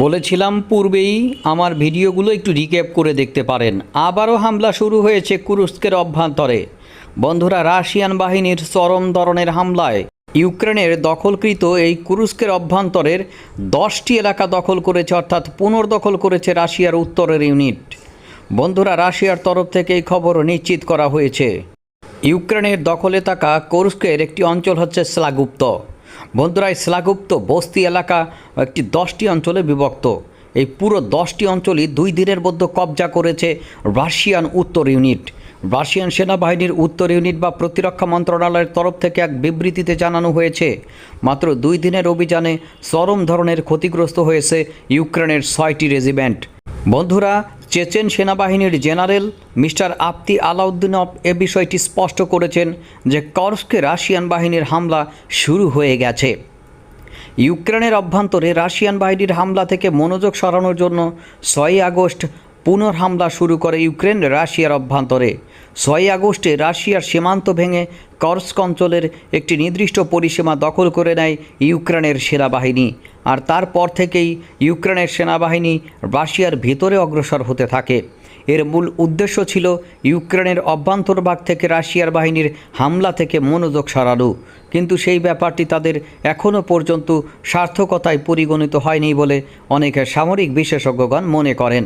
বলেছিলাম পূর্বেই আমার ভিডিওগুলো একটু রিক্যাপ করে দেখতে পারেন। আবারও হামলা শুরু হয়েছে কুরুস্কের অভ্যন্তরে। বন্ধুরা, রাশিয়ান বাহিনীর চরম ধরনের হামলায় ইউক্রেনের দখলকৃত এই কুরুস্কের অভ্যন্তরের দশটি এলাকা দখল করেছে, অর্থাৎ পুনর্দখল করেছে রাশিয়ার উত্তরের ইউনিট। বন্ধুরা, রাশিয়ার তরফ থেকে এই খবর নিশ্চিত করা হয়েছে। ইউক্রেনের দখলে থাকা কুরুস্কের একটি অঞ্চল হচ্ছে স্লাগুপ্ত। বন্ধুরা, এই স্লাগুপ্ত বস্তি এলাকা একটি দশটি অঞ্চলে বিভক্ত। এই পুরো দশটি অঞ্চলই দুই দিনের মধ্যে কবজা করেছে রাশিয়ান উত্তর ইউনিট। রাশিয়ান সেনাবাহিনীর উত্তর ইউনিট বা প্রতিরক্ষা মন্ত্রণালয়ের তরফ থেকে এক বিবৃতিতে জানানো হয়েছে, মাত্র দুই দিনের অভিযানে চরম ধরনের ক্ষতিগ্রস্ত হয়েছে ইউক্রেনের ছয়টি রেজিমেন্ট। বন্ধুরা চেচেন সেনাবাহিনীর জেনারেল মিস্টার আপ্তি আলাউদ্দিনব এ বিষয়টি স্পষ্ট করেছেন যে কর্সকে রাশিয়ান বাহিনীর হামলা শুরু হয়ে গেছে। ইউক্রেনের অভ্যন্তরে রাশিয়ান বাহিনীর হামলা থেকে মনোযোগ সরানোর জন্য ছয়ই আগস্ট পুনর হামলা শুরু করে ইউক্রেন রাশিয়ার অভ্যন্তরে। ছয়ই আগস্টে রাশিয়ার সীমান্ত ভেঙে কর্স্ক অঞ্চলের একটি নির্দিষ্ট পরিসীমা দখল করে নেয় ইউক্রেনের সেনাবাহিনী। আর তারপর থেকেই ইউক্রেনের সেনাবাহিনী রাশিয়ার ভিতরে অগ্রসর হতে থাকে। এর মূল উদ্দেশ্য ছিল ইউক্রেনের অভ্যন্তরভাগ থেকে রাশিয়ার বাহিনীর হামলা থেকে মনোযোগ সরানো। কিন্তু সেই ব্যাপারটি তাদের এখনও পর্যন্ত সার্থকতায় পরিগণিত হয়নি বলে অনেক সামরিক বিশেষজ্ঞগণ মনে করেন।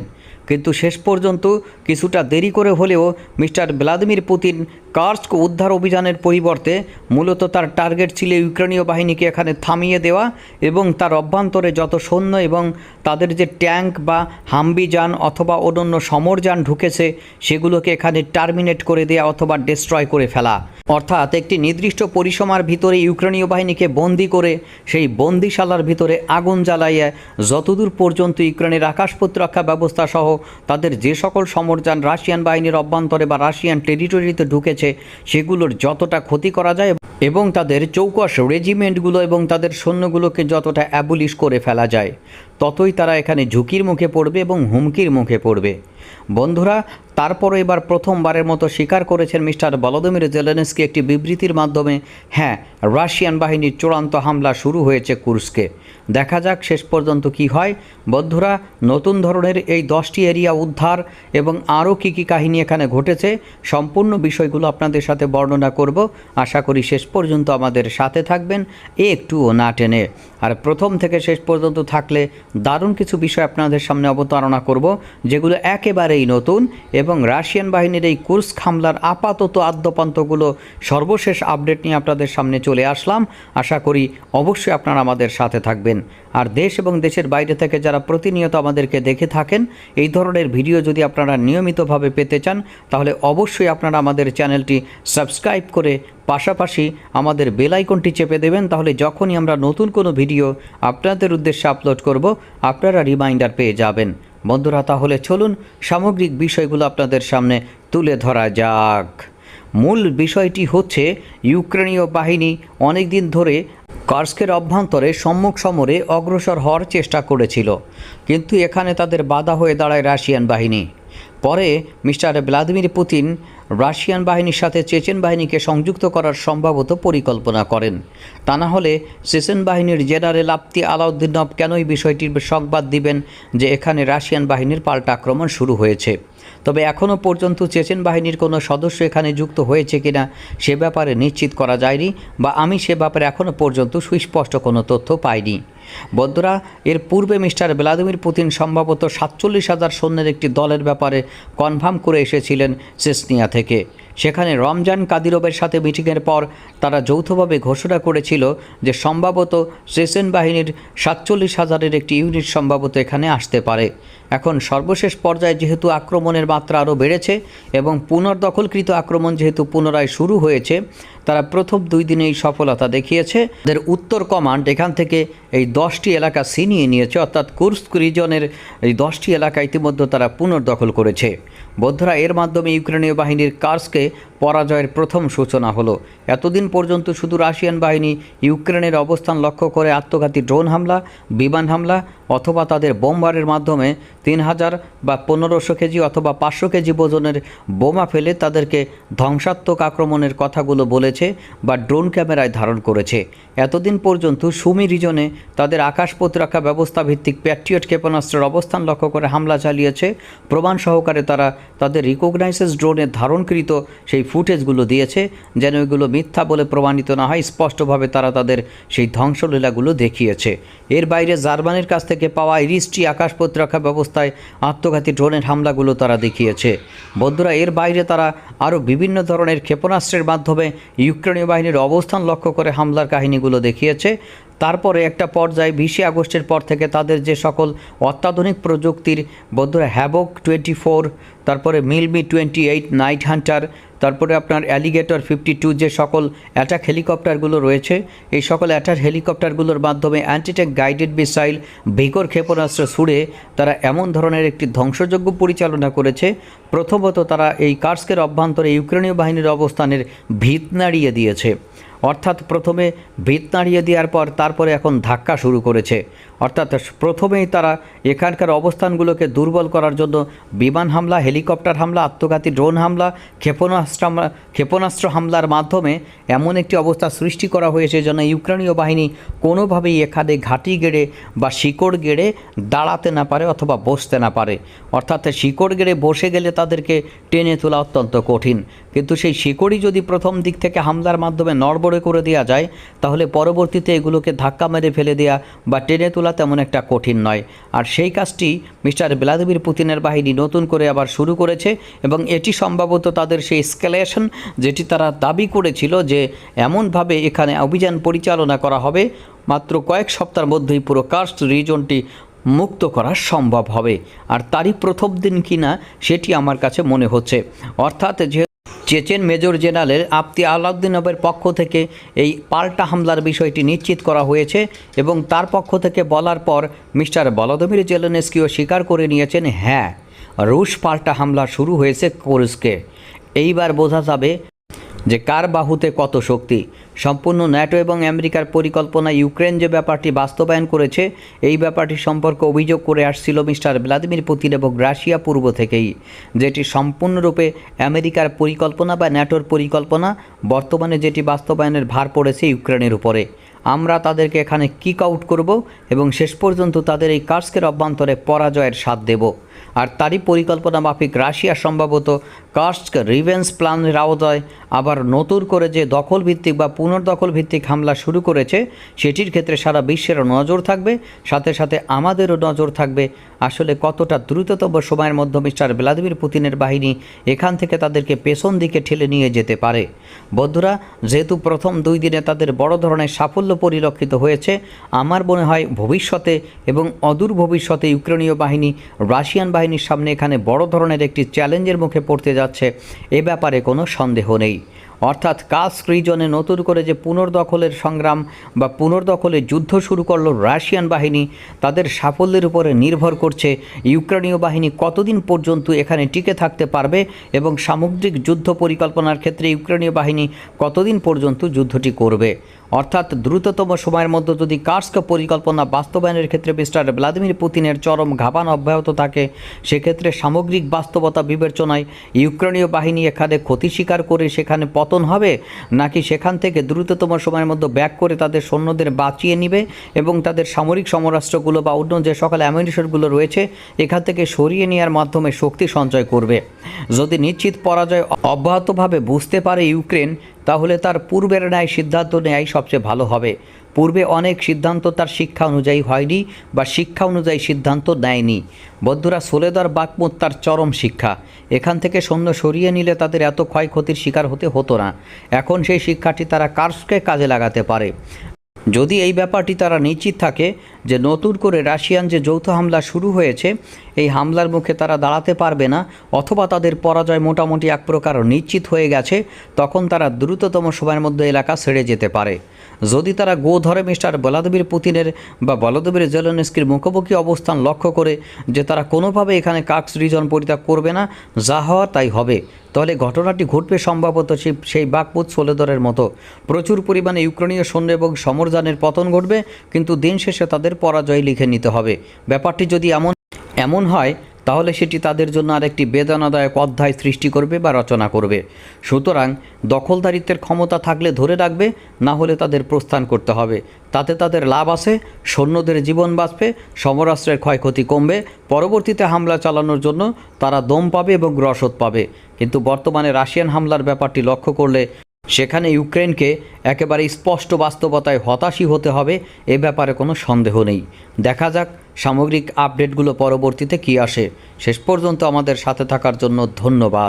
কিন্তু শেষ পর্যন্ত কিছুটা দেরি করে হলেও মিস্টার ভ্লাদিমির পুতিন কার্স্ক উদ্ধার অভিযানের পরিবর্তে মূলত তার টার্গেট ছিল ইউক্রেনীয় বাহিনীকে এখানে থামিয়ে দেওয়া এবং তার অভ্যন্তরে যত সৈন্য এবং তাদের যে ট্যাঙ্ক বা হাম্বি যান অথবা অন্যান্য সমরযান ঢুকেছে, সেগুলোকে এখানে টার্মিনেট করে দেওয়া অথবা ডিস্ট্রয় করে ফেলা। অর্থাৎ একটি নির্দিষ্ট পরিসমার ভিতরে ইউক্রেনীয় বাহিনীকে বন্দি করে সেই বন্দিশালার ভিতরে আগুন জ্বালাইয়া যতদূর পর্যন্ত ইউক্রেনের আকাশ প্রতিরক্ষা ব্যবস্থা সহ তাদের যে সকল সমরযান রাশিয়ান বাহিনীর অভ্যন্তরে বা রাশিয়ান টেরিটরিতে ঢুকেছে, সেগুলোর যতটা ক্ষতি করা যায় এবং তাদের চৌকস রেজিমেন্টগুলো এবং তাদের সৈন্যগুলোকে যতটা অ্যাবুলিশ করে ফেলা যায়, ততই তারা এখানে ঝুঁকির মুখে পড়বে এবং হুমকির মুখে পড়বে। বন্ধুরা তারপরও এবার প্রথমবারের মতো স্বীকার করেছেন মিস্টার বলদমির জেলেনস্কি একটি বিবৃতির মাধ্যমে হ্যাঁ রাশিয়ান বাহিনীর চূড়ান্ত হামলা শুরু হয়েছে কুর্সকে। দেখা যাক শেষ পর্যন্ত কি হয়। বন্ধুরা, নতুন ধরনের এই দশটি এরিয়া উদ্ধার এবং আরও কী কী কাহিনী এখানে ঘটেছে, সম্পূর্ণ বিষয়গুলো আপনাদের সাথে বর্ণনা করব। আশা করি শেষ পর্যন্ত আমাদের সাথে থাকবেন একটুও না টেনে। আর প্রথম থেকে শেষ পর্যন্ত থাকলে দারুণ কিছু বিষয় আপনাদের সামনে অবতারণা করব, যেগুলো একেবারেই নতুন রাশিয়ান বাহিনীর এই কুর্স হামলার আপাতত আদ্যপান্তগুলো সর্বশেষ আপডেট নিয়ে আপনাদের সামনে চলে আসলাম। আশা করি অবশ্যই আপনারা আমাদের সাথে থাকবেন। আর দেশ এবং দেশের বাইরে থেকে যারা প্রতিনিয়ত আমাদেরকে দেখে থাকেন, এই ধরনের ভিডিও যদি আপনারা নিয়মিতভাবে পেতে চান, তাহলে অবশ্যই আপনারা আমাদের চ্যানেলটি সাবস্ক্রাইব করে পাশাপাশি আমাদের বেল আইকনটি চেপে দেবেন, তাহলে যখনই আমরা নতুন কোনো ভিডিও আপনাদের উদ্দেশ্যে আপলোড করব, আপনারা রিমাইন্ডার পেয়ে যাবেন। বন্ধুরা, তাহলে চলুন সামগ্রিক বিষয়গুলো আপনাদের সামনে তুলে ধরা যাক। মূল বিষয়টি হচ্ছে ইউক্রেনীয় বাহিনী অনেক দিন ধরে কার্সকের অভ্যন্তরে সম্মুখ সমরে অগ্রসর হওয়ার চেষ্টা করেছিল, কিন্তু এখানে তাদের বাধা হয়ে দাঁড়ায় রাশিয়ান বাহিনী। পরে মিস্টার ভ্লাদিমির পুতিন রাশিয়ান বাহিনীর সাথে চেচেন বাহিনীকে সংযুক্ত করার সম্ভবত পরিকল্পনা করেন। তা না হলে চেচেন বাহিনীর জেনারেল আপ্তি আলাউদ্দিনব কেনই বিষয়টির সংবাদ দিবেন যে এখানে রাশিয়ান বাহিনীর পাল্টা আক্রমণ শুরু হয়েছে? তবে এখনও পর্যন্ত চেচেন বাহিনীর কোনো সদস্য এখানে যুক্ত হয়েছে কিনা সে ব্যাপারে নিশ্চিত করা যায়নি বা আমি সে ব্যাপারে এখনও পর্যন্ত সুস্পষ্ট কোনো তথ্য পাইনি। বন্ধুরা, এর পূর্বে মিস্টার ভ্লাদিমির পুতিন সম্ভবত সাতচল্লিশ হাজার সৈন্যের একটি দলের ব্যাপারে কনফার্ম করে এসেছিলেন চেসনিয়া থেকে। সেখানে রমজান কাদিরবের সাথে মিটিংয়ের পর তারা যৌথভাবে ঘোষণা করেছিল যে সম্ভবত চেচেন বাহিনীর সাতচল্লিশ হাজারের একটি ইউনিট সম্ভবত এখানে আসতে পারে। এখন সর্বশেষ পর্যায়ে যেহেতু আক্রমণের মাত্রা আরও বেড়েছে এবং পুনর্দখলকৃত আক্রমণ যেহেতু পুনরায় শুরু হয়েছে তারা প্রথম দুই দিনে এই সফলতা দেখিয়েছে। তাদের উত্তর কমান্ড এখান থেকে এই দশটি এলাকা ছিনিয়ে নিয়েছে, অর্থাৎ কুর্স্ক রিজনের এই দশটি এলাকা ইতিমধ্যে তারা পুনর্দখল করেছে। বৌদ্ধরা এর মাধ্যমে ইউক্রেনীয় বাহিনীর কার্সকে পরাজয়ের প্রথম সূচনা হলো। এতদিন পর্যন্ত শুধু রাশিয়ান বাহিনী ইউক্রেনের অবস্থান লক্ষ্য করে আত্মঘাতী ড্রোন হামলা, বিমান হামলা অথবা তাদের বোমবারের মাধ্যমে তিন হাজার বা পনেরোশো কেজি অথবা পাঁচশো কেজি ওজনের বোমা ফেলে তাদেরকে ধ্বংসাত্মক আক্রমণের কথাগুলো বলেছে বা ড্রোন ক্যামেরায় ধারণ করেছে। এতদিন পর্যন্ত সুমি রিজনে তাদের আকাশ প্রতিরক্ষা ব্যবস্থা ভিত্তিক প্যাট্রিয়ট ক্ষেপণাস্ত্রের অবস্থান লক্ষ্য করে হামলা চালিয়েছে। প্রমাণ সহকারে তারা তাদের রিকগনাইসেস ড্রোনের ধারণকৃত সেই ফুটেজগুলো দিয়েছে, যেন এগুলো মিথ্যা বলে প্রমাণিত না হয়, স্পষ্টভাবে তারা তাদের সেই ধ্বংসলীলাগুলো দেখিয়েছে। এর বাইরে জার্মানির কাছ থেকে পাওয়া ইরিস্টি আকাশ প্রতিরক্ষা ব্যবস্থায় আত্মঘাতী ড্রোনের হামলাগুলো তারা দেখিয়েছে। বন্ধুরা, এর বাইরে তারা আরও বিভিন্ন ধরনের ক্ষেপণাস্ত্রের মাধ্যমে ইউক্রেনীয় বাহিনীর অবস্থান লক্ষ্য করে হামলার কাহিনীগুলো দেখিয়েছে। তারপরে একটা পর্যায়ে বিশে আগস্টের পর থেকে তাদের যে সকল অত্যাধুনিক প্রযুক্তির বন্ধুরা হ্যাবক টোয়েন্টি ফোর তারপরে Mil Mi twenty eight Night Hunter তারপরে আপনার অ্যালিগেটর ফিফটি টু যে সকল অ্যাটাক হেলিকপ্টারগুলো রয়েছে, এই সকল অ্যাটাক হেলিকপ্টারগুলোর মাধ্যমে অ্যান্টিটেক গাইডেড মিসাইল ভিকর ক্ষেপণাস্ত্র ছুড়ে তারা এমন ধরনের একটি ধ্বংসযজ্ঞ পরিচালনা করেছে। প্রথমত তারা এই কার্সকের অভ্যন্তরে ইউক্রেনীয় বাহিনীর অবস্থানের ভিত নাড়িয়ে দিয়েছে। অর্থাৎ প্রথমে ভিত নাড়িয়ে দেওয়ার পর তারপরে এখন ধাক্কা শুরু করেছে। অর্থাৎ প্রথমেই তারা এখানকার অবস্থানগুলোকে দুর্বল করার জন্য বিমান হামলা, হেলিকপ্টার হামলা, আত্মঘাতী ড্রোন হামলা, ক্ষেপণাস্ত্র ক্ষেপণাস্ত্র হামলার মাধ্যমে এমন একটি অবস্থা সৃষ্টি করা হয়েছে যেন ইউক্রেনীয় বাহিনী কোনোভাবেই এখানে ঘাঁটি গেড়ে বা শিকড় গেড়ে দাঁড়াতে না পারে অথবা বসতে না পারে। অর্থাৎ শিকড় গেড়ে বসে গেলে তাদেরকে টেনে তোলা অত্যন্ত কঠিন। কিন্তু সেই শিকড়ই যদি প্রথম দিক থেকে হামলার মাধ্যমে নড়বড়ে করে দেওয়া যায়, তাহলে পরবর্তীতে এগুলোকে ধাক্কা মেরে ফেলে দেওয়া বা টেনে তোলা তেমন একটা কঠিন নয়। আর সেই কাজটি মিস্টার ভ্লাদিমির পুতিনের বাহিনী নতুন করে আবার শুরু করেছে এবং এটি সম্ভবত তাদের সেই স্কেলেশন যেটি তারা দাবি করেছিল যে এমনভাবে এখানে অভিযান পরিচালনা করা হবে, মাত্র কয়েক সপ্তাহের মধ্যেই পুরো কাস্ট রিজনটি মুক্ত করা সম্ভব হবে। আর তারই প্রথম দিন কিনা সেটি আমার কাছে মনে হচ্ছে। অর্থাৎ যে চেচেন মেজর জেনারেল আপতি আলাউদ্দিনবের পক্ষ থেকে এই পাল্টা হামলার বিষয়টি নিশ্চিত করা হয়েছে এবং তার পক্ষ থেকে বলার পর মিস্টার বলদমির জেলেনেস্কিও স্বীকার করে নিয়েছেন হ্যাঁ রুশ পাল্টা হামলা শুরু হয়েছে কোর্সকে। এইবার বোঝা যাবে যে কার বাহুতে কত শক্তি। সম্পূর্ণ ন্যাটো এবং আমেরিকার পরিকল্পনা ইউক্রেন যে ব্যাপারটি বাস্তবায়ন করেছে, এই ব্যাপারটি সম্পর্কে অভিযোগ করে আসছিল মিস্টার ভ্লাদিমির পুতিন এবং রাশিয়া পূর্ব থেকেই, যেটি সম্পূর্ণরূপে আমেরিকার পরিকল্পনা বা ন্যাটোর পরিকল্পনা, বর্তমানে যেটি বাস্তবায়নের ভার পড়েছে ইউক্রেনের উপরে। আমরা তাদেরকে এখানে কিক আউট করব এবং শেষ পর্যন্ত তাদের এই কার্সকের অভ্যন্তরে পরাজয়ের স্বাদ দেব। আর তারই পরিকল্পনা মাফিক রাশিয়া সম্ভবত কার্স্ক রিভেন্স প্ল্যানের আওতায় আবার নতুন করে যে দখল ভিত্তিক বা পুনর্দখল ভিত্তিক হামলা শুরু করেছে, সেটির ক্ষেত্রে সারা বিশ্বের নজর থাকবে, সাথে সাথে আমাদেরও নজর থাকবে আসলে কতটা দ্রুততম সময়ের মধ্যে মিস্টার ভ্লাদিমির পুতিনের বাহিনী এখান থেকে তাদেরকে পেছন দিকে ঠেলে নিয়ে যেতে পারে। বন্ধুরা, যেহেতু প্রথম দুই দিনে তাদের বড় ধরনের সাফল্য পরিলক্ষিত হয়েছে, আমার মনে হয় ভবিষ্যতে এবং অদূর ভবিষ্যতে ইউক্রেনীয় বাহিনী রাশিয়ান বাহিনীর সামনে এখানে বড় ধরনের একটি চ্যালেঞ্জের মুখে পড়তে যাচ্ছে, এ ব্যাপারে কোনো সন্দেহ নেই। অর্থাৎ কাস্ক রিজনে নতুন করে যে পুনর্দখলের সংগ্রাম বা পুনর্দখলের যুদ্ধ শুরু করল রাশিয়ান বাহিনী, তাদের সাফল্যের উপরে নির্ভর করছে ইউক্রেনীয় বাহিনী কতদিন পর্যন্ত এখানে টিকে থাকতে পারবে এবং সামগ্রিক যুদ্ধ পরিকল্পনার ক্ষেত্রে ইউক্রেনীয় বাহিনী কতদিন পর্যন্ত যুদ্ধটি করবে? অর্থাৎ দ্রুততম সময়ের মধ্যে যদি কার্স্ক পরিকল্পনা বাস্তবায়নের ক্ষেত্রে মিস্টার ভ্লাদিমির পুতিনের চরম ঘাবান অব্যাহত থাকে, সেক্ষেত্রে সামগ্রিক বাস্তবতা বিবেচনায় ইউক্রেনীয় বাহিনী এখানে ক্ষতি স্বীকার করে সেখানে পতন হবে, নাকি সেখান থেকে দ্রুততম সময়ের মধ্যে ব্যাক করে তাদের সৈন্যদের বাঁচিয়ে নিবে এবং তাদের সামরিক সমরাষ্ট্রগুলো বা অন্য যে সকল অ্যামিউনিশনগুলো রয়েছে, এখান থেকে সরিয়ে নেওয়ার মাধ্যমে শক্তি সঞ্চয় করবে। যদি নিশ্চিত পরাজয় অব্যাহতভাবে বুঝতে পারে ইউক্রেন, তাহলে তার পূর্বের ন্যায় সিদ্ধান্ত নেয়াই সবচেয়ে ভালো হবে। পূর্বে অনেক সিদ্ধান্ত তার শিক্ষা অনুযায়ী হয়নি বা শিক্ষা অনুযায়ী সিদ্ধান্ত নেয়নি বদ্ধরা সোলেদার বাকমুত তার চরম শিক্ষা। এখান থেকে সৈন্য সরিয়ে নিলে তাদের এত ক্ষয়ক্ষতির শিকার হতে হতো না। এখন সেই শিক্ষাটি তারা কার্সকে কাজে লাগাতে পারে। যদি এই ব্যাপারটি তারা নিশ্চিত থাকে যে নতুন করে রাশিয়ান যে যৌথ হামলা শুরু হয়েছে, এই হামলার মুখে তারা দাঁড়াতে পারবে না, অথবা তাদের পরাজয় মোটামুটি এক প্রকার নিশ্চিত হয়ে গেছে, তখন তারা দ্রুততম সময়ের মধ্যে এলাকা ছেড়ে যেতে পারে। যদি তারা গো ধরে মিস্টার ভলাদিমির পুতিনের বা ভলাদিমির জেলেনস্কির মুখোমুখি অবস্থান লক্ষ্য করে যে তারা কোনোভাবে এখানে কাক্স রিজন পরিত্যাগ করবে না, যা হওয়া তাই হবে। তাহলে ঘটনাটি ঘটবে সম্ভবত সেই বাকপুত সোলেদরের মতো। প্রচুর পরিমাণে ইউক্রেনীয় সৈন্য এবং সমরযানের পতন ঘটবে, কিন্তু দিন শেষে তাদের পরাজয় লিখে নিতে হবে। ব্যাপারটি যদি এমন এমন হয়, তাহলে সেটি তাদের জন্য আরেকটি বেদনাদায়ক অধ্যায় সৃষ্টি করবে বা রচনা করবে। সুতরাং দখলদারিত্বের ক্ষমতা থাকলে ধরে রাখবে, না হলে তাদের প্রস্থান করতে হবে। তাতে তাদের লাভ আছে, সৈন্যদের জীবন বাঁচবে, সমরাস্ত্রের ক্ষয়ক্ষতি কমবে, পরবর্তীতে হামলা চালানোর জন্য তারা দম পাবে এবং রসদ পাবে। কিন্তু বর্তমানে রাশিয়ান হামলার ব্যাপারটি লক্ষ্য করলে সেখানে ইউক্রেনকে একেবারে স্পষ্ট বাস্তবতায় হতাশই হতে হবে, এ ব্যাপারে কোনো সন্দেহ নেই। দেখা যাক সামগ্রিক আপডেটগুলো পরবর্তীতে কি আসে। শেষ পর্যন্ত আমাদের সাথে থাকার জন্য ধন্যবাদ।